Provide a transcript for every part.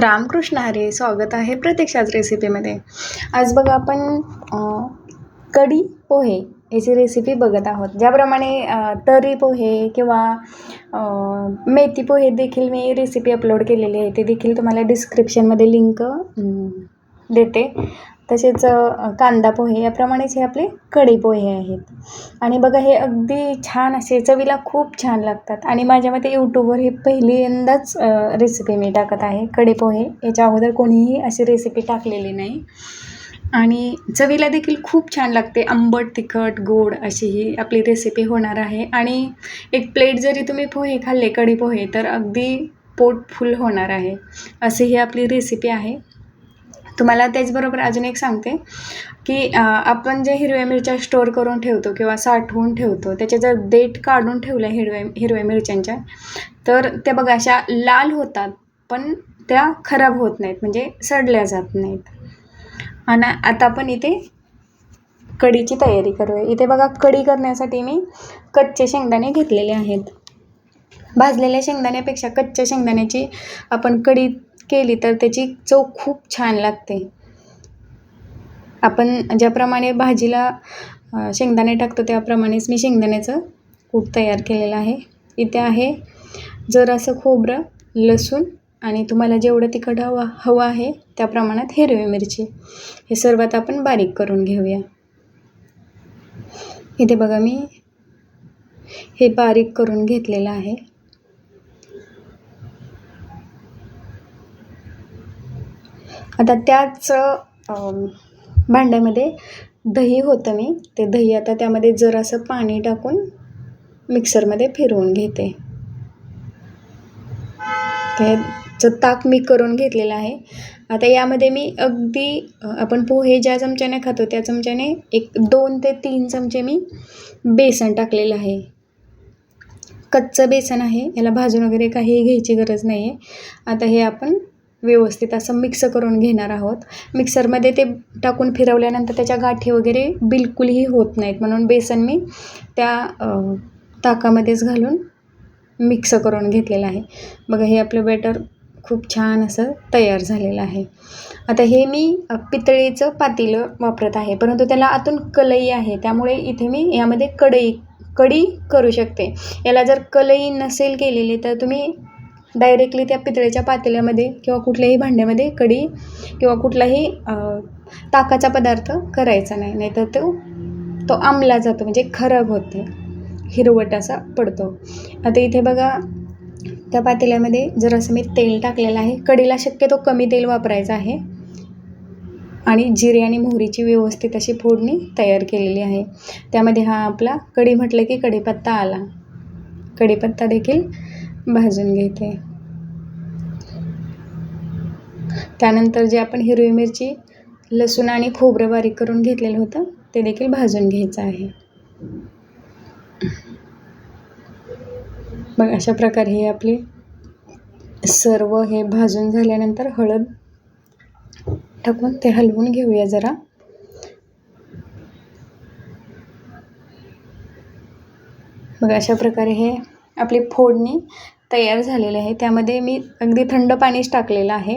रामकृष्ण हरे स्वागत आहे प्रत्यक्षात रेसिपीमध्ये आज बघा आपण कढी पोहे याची रेसिपी बघत आहोत. ज्याप्रमाणे तरी तर्री पोहे किंवा मेथी पोहे देखील मी रेसिपी अपलोड केलेली आहे. ते देखील तुम्हाला डिस्क्रिप्शनमध्ये लिंक देते. तसेच कांदा पोहे याप्रमाणेच हे आपले कढी पोहे आहेत. आणि बघा हे अगदी छान असे चवीला खूप छान लागतात. आणि माझ्या मते यूट्यूबवर हे पहिल्यांदाच रेसिपी मी टाकत आहे कढी पोहे. याच्या अगोदर कोणीही अशी रेसिपी टाकलेली नाही. आणि चवीला देखील खूप छान लागते. आंबट तिखट गोड अशी ही आपली रेसिपी होणार आहे. आणि एक प्लेट जरी तुम्ही पोहे खाल्ले कढी पोहे तर अगदी पोट फुल होणार आहे. अशी ही आपली रेसिपी आहे. तुम्हाला त्याचबरोबर अजून एक सांगते की आपण जे हिरव्या मिरच्या स्टोअर करून ठेवतो किंवा साठवून ठेवतो त्याचे जर देठ काढून ठेवल्या हिरव्या हिरव्या मिरच्यांच्या तर त्या बघा अशा लाल होतात पण त्या खराब होत नाहीत म्हणजे सडल्या जात नाहीत. आणि आता आपण इथे कढीची तयारी करूया. इथे बघा कढी करण्यासाठी मी कच्चे शेंगदाणे घेतलेले आहेत. भाजलेल्या शेंगदाण्यापेक्षा कच्च्या शेंगदाण्याची आपण कढी केली तर त्याची चव खूप छान लागते. आपण ज्याप्रमाणे भाजीला शेंगदाणे टाकतो त्याप्रमाणेच मी शेंगदाण्याचं कूट तयार केलेलं आहे. इथे आहे जरासं खोबरं लसूण आणि तुम्हाला जेवढं तिखट हवं हवं आहे त्या प्रमाणात हिरवी मिरची. हे सर्वात आपण बारीक करून घेऊया. इथे बघा मी हे बारीक करून घेतलेलं आहे. आता त्याच भांड्यामध्ये दही होतं मी. ते दही आता त्यामध्ये जरासं पाणी टाकून मिक्सरमध्ये फिरवून घेते. त्याचं ताक मी करून घेतलेलं आहे. आता यामध्ये मी अगदी आपण पोहे ज्या चमच्याने खातो त्या चमच्याने एक दोन ते तीन चमचे मी बेसन टाकलेलं आहे. कच्चं बेसन आहे. याला भाजून वगैरे काही घ्यायची गरज नाही आहे आता हे आपण व्यवस्थित असं मिक्स करून घेणार आहोत. मिक्सरमध्ये ते टाकून फिरवल्यानंतर त्याच्या गाठी वगैरे बिलकुलही होत नाहीत. म्हणून बेसन मी त्या ताकामध्येच घालून मिक्स करून घेतलेलं आहे. बघा हे आपलं बॅटर खूप छान असं तयार झालेलं आहे. आता हे मी पितळीचं पातेलं वापरत आहे. परंतु त्याला आतून कलई आहे. त्यामुळे इथे मी यामध्ये कढई कढी करू शकते. याला जर कलई नसेल केलेली तर तुम्ही डायरेक्टली त्या पितळेच्या पातेल्यामध्ये किंवा कुठल्याही भांड्यामध्ये कढी किंवा कुठलाही ताकाचा पदार्थ करायचा नाही. नाहीतर तो तो आंबला जातो म्हणजे खराब होते. हिरवट असा पडतो. आता इथे बघा त्या पातेल्यामध्ये जर असं मी तेल टाकलेलं आहे कढीला शक्यतो कमी तेल वापरायचं आहे. आणि जिरे आणि मोहरीची व्यवस्थित अशी फोडणी तयार केलेली आहे. त्यामध्ये हा आपला कढी म्हटलं की कढीपत्ता आला. कढीपत्ता देखील भाजून घेते. त्यानंतर जे आपण हिरवी मिरची लसूण आणि खोबरं बारीक करून घेतलेलं होतं ते देखील भाजून घ्यायचं आहे. मग अशा प्रकारे हे आपले सर्व हे भाजून झाल्यानंतर हळद टाकून ते हलवून घेऊया जरा. मग अशा प्रकारे हे आपली फोडणी तयार झालेले आहे. त्यामध्ये मी अगदी थंड पाणीच टाकलेलं आहे.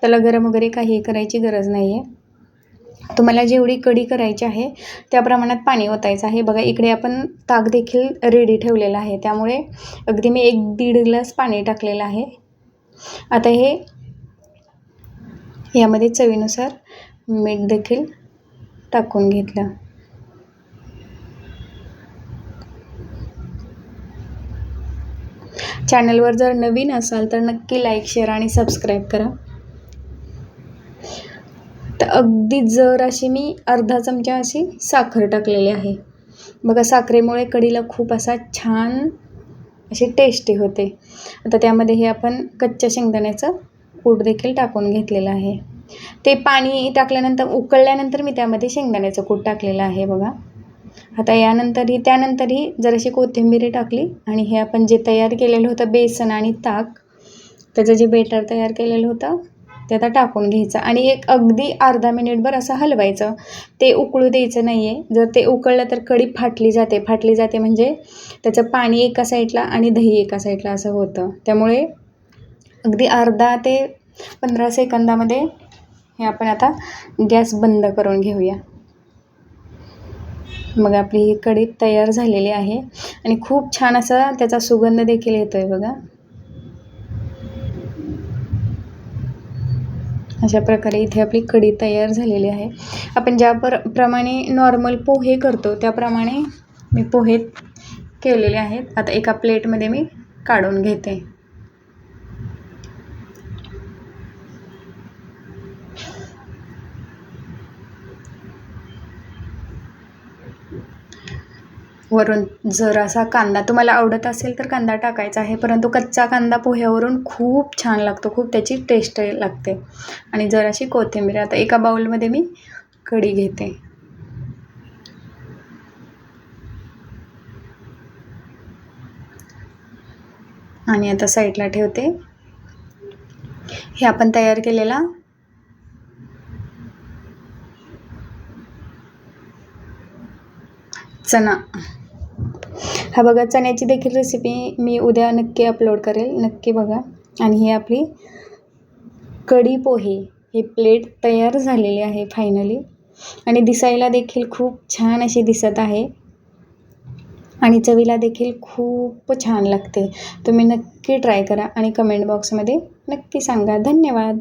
त्याला गरम वगैरे काही करायची गरज नाही आहे तुम्हाला जेवढी कढी करायची आहे त्या प्रमाणात पाणी ओतायचं आहे. बघा इकडे आपण ताक देखील रेडी ठेवलेलं आहे. त्यामुळे अगदी मी एक दीड ग्लास पाणी टाकलेलं आहे. आता हे यामध्ये चवीनुसार मीठ देखील टाकून घेतलं. चॅनलवर जर नवीन असाल तर नक्की लाईक शेअर आणि सबस्क्राईब करा. तर अगदी जर अशी मी अर्धा चमचा अशी साखर टाकलेली आहे. बघा साखरेमुळे कढीला खूप असा छान अशी टेस्टी होते. आता त्यामध्ये हे आपण कच्च्या शेंगदाण्याचं कूट देखील टाकून घेतलेलं आहे. ते पाणी टाकल्यानंतर उकळल्यानंतर मी त्यामध्ये शेंगदाण्याचं कूट टाकलेलं आहे बघा. आता यानंतरही त्यानंतरही जराशी कोथिंबीर टाकली आणि हे आपण जे तयार केलेलं होतं बेसन आणि ताक त्याचं जे बेटर तयार केलेलं होतं ते आता टाकून घ्यायचं. आणि एक अगदी अर्धा मिनिटभर असं हलवायचं. ते उकळू द्यायचं नाही आहे जर ते उकळलं तर कढी फाटली जाते. फाटली जाते म्हणजे त्याचं पाणी एका साईडला आणि दही एका साईडला असं होतं. त्यामुळे अगदी अर्धा ते पंधरा सेकंदामध्ये हे आपण आता गॅस बंद करून घेऊया. मग आपली ही कढी तयार झालेली आहे. आणि खूप छान असा त्याचा सुगंध देखील येतो आहे बघा. अशा प्रकारे इथे आपली कढी तयार झालेली आहे. आपण ज्या पर प्रमाणे नॉर्मल पोहे करतो त्याप्रमाणे मी पोहे केलेले आहेत. आता एका प्लेटमध्ये मी काढून घेते. वरून जर असा कांदा तुम्हाला आवडत असेल तर कांदा टाकायचा आहे. परंतु कच्चा कांदा पोह्यावरून खूप छान लागतो खूप त्याची टेस्ट लागते. आणि जराशी कोथिंबीर आता एका बाउलमध्ये मी कढी घेते. आणि आता साईडला ठेवते. हे आपण तयार केलेला चना हा बघा चण्याची देखील रेसिपी मी उद्या नक्की अपलोड करेल. नक्की बघा. आणि ही आपली कढी पोहे. ही प्लेट तयार झालेली आहे फायनली आणि दिसायला देखील खूप छान अशी दिसत आहे. आणि चवीला देखील खूप छान लागते. तुम्ही नक्की ट्राय करा आणि कमेंट बॉक्समध्ये नक्की सांगा. धन्यवाद.